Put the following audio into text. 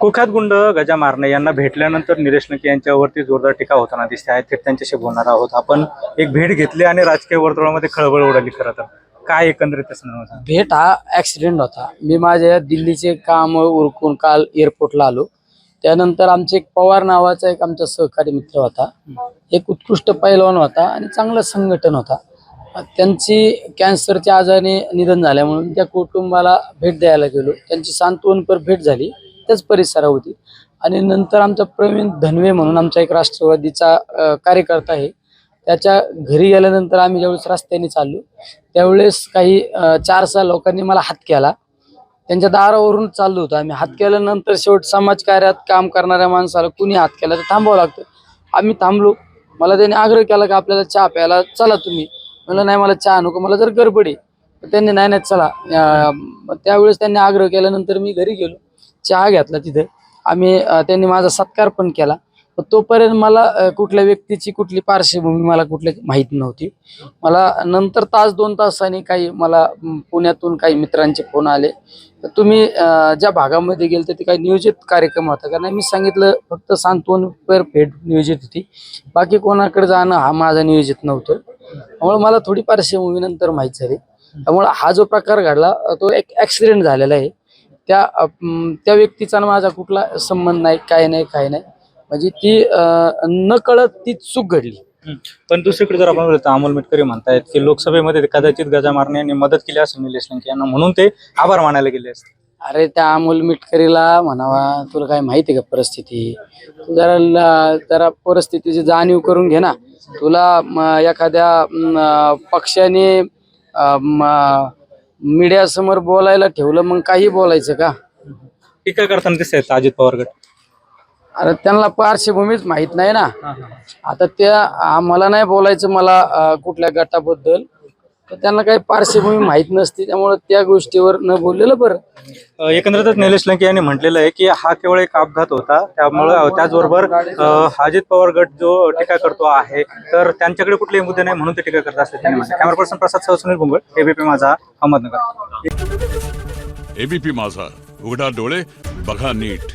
कुख्यात गुंड गजा मारणे यांना भेटल्यानंतर निलेश लंके यांच्यावरती जोरदार टीका होताना दिसते आहे. थेट त्यांच्याशी बोलणार आहोत. आपण एक भेट घेतली आणि राजकीय वर्तुळामध्ये खळबळ उडाली खरं तर. काय एकंदरीत त्याचं भेट हा ऍक्सिडेंट होता. मी माझ्या दिल्लीचे काम उरकून काल एअरपोर्टला आलो. त्यानंतर आमचे एक पवार नावाचा एक आमचा सहकारी मित्र होता. एक उत्कृष्ट पैलवान होता आणि चांगलं संघटन होता. त्यांची कॅन्सरच्या आजाराने निधन झाल्यामुळे त्या कुटुंबाला भेट द्यायला गेलो. त्यांची सांत्वनपर भेट झाली. त्याच परिसरावरती आणि नंतर आमचा प्रवीण धनवे म्हणून आमचा एक राष्ट्रवादीचा कार्यकर्ता आहे. त्याच्या घरी गेल्यानंतर आम्ही ज्यावेळेस रस्त्याने चाललो त्यावेळेस काही चार सहा लोकांनी मला हात केला. त्यांच्या दारावरून चाललो होतो आम्ही. हात केल्यानंतर शेवट समाजकार्यात काम करणाऱ्या माणसाला कुणी हात केला तर थांबावं लागतं. आम्ही थांबलो. मला त्याने आग्रह केला की आपल्याला चहा प्यायला चला तुम्ही. म्हणलं नाही मला चहा नको. मला जर गडबड आहे. त्यांनी नाही नाही चला. त्यावेळेस त्यांनी आग्रह केल्यानंतर मी घरी गेलो. चहा घेतला तिथे. आम्ही त्यांनी माझा सत्कार पण केला. तोपर्यंत मला कुठल्या व्यक्तीची कुठली पार्श्वभूमी मला कुठली माहीत नव्हती. मला नंतर तास दोन तासांनी काही मला पुण्यातून काही मित्रांचे फोन आले. तर तुम्ही ज्या भागामध्ये गेले ते काही नियोजित कार्यक्रम होता कारण मी सांगितलं फक्त सांत्वन पर भेट नियोजित होती. बाकी कोणाकडे जाणं हा माझा नियोजित नव्हतं. त्यामुळे मला थोडी पार्श्वभूमी नंतर माहीत झाली. त्यामुळे हा जो प्रकार घडला तो एक ऍक्सिडेंट झालेला आहे. त्या त्या व्यक्तीचा आणि माझा कुठला संबंध नाही काय नाही काय नाही. म्हणजे ती न कळत ती चूक घडली. पण दुसरीकडे जर आपण अमोल मिटकरी म्हणतायत की लोकसभेमध्ये कदाचित गजा मारणे यांनी मदत केली असेल निलेश लंके यांना म्हणून ते आभार मानायला गेले असते. अरे त्या अमोल मिटकरीला म्हणावा तुला काय माहिती आहे का परिस्थिती? तू जरा जरा परिस्थितीची जाणीव करून घे ना. तुला एखाद्या पक्षाने मीडिया समोर बोलायला ठेवलं मग काही बोलायचं का? टीका करताना दिसत आहेत अजित पवार गट? अरे त्यांना पार्श्वभूमीच माहीत नाही ना. आता त्या आम्हाला नाही बोलायचं मला अं, कुठल्या गटाबद्दल. तर त्यांना काही पार्श्वभूमी माहीत नसते त्यामुळे त्या गोष्टीवर न बोललेलं बरं. अ, एकंदरीतच निलेश लंके यांनी म्हटलेलं आहे की हा केवळ एक अपघात होता. त्यामुळं त्याचबरोबर अ, अजित पवार गट जो टीका करतो आहे तर त्यांच्याकडे कुठलेही मुद्दे नाही म्हणून ते टीका करत असते कॅमेरा पर्सन प्रसाद सह सुनील भुंगळ एबीपी माझा अहमदनगर. एबीपी माझा उघडा डोळे बघा नीट.